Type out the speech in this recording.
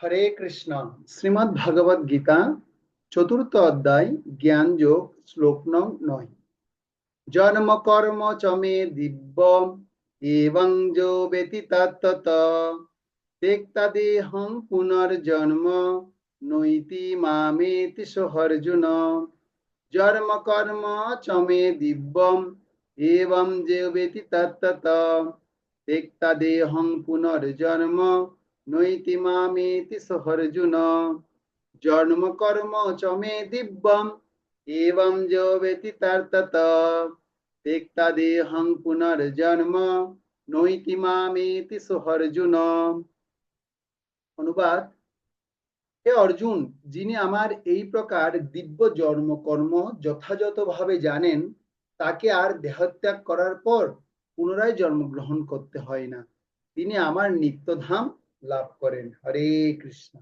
হরে কৃষ্ণ। শ্রীমৎ ভগবদ গীতা, চতুর্থ অধ্যায়, জ্ঞান যোগ, শ্লোক নয়। জন্ম কর্ম চমে দিব্য এবং যো ব্যতীতত তেক্তা দেহং পুনর্জন্ম, নৈতি মামেতি সোহর্জুন। জন্ম কর্ম চমে দিব্যম, এবং যে ব্যতীতত তেক্তা দেহং পুনর্জন্ম নৈতি মামেতি সহর্জুন। জন্ম কর্ম চমে দিব্যম এবং যো ব্যতীতার্থত তেক্তা দেহং পুনর্জন্ম, নৈতি মামেতি সোহর্জুন। অনুবাদ, হে অর্জুন, যিনি আমার এই প্রকার দিব্য জন্ম কর্ম যথাযথভাবে জানেন, তাকে আর দেহত্যাগ করার পর পুনরায় জন্মগ্রহণ করতে হয় না। তিনি আমার নিত্যধাম লাভ করেন। হরে কৃষ্ণ।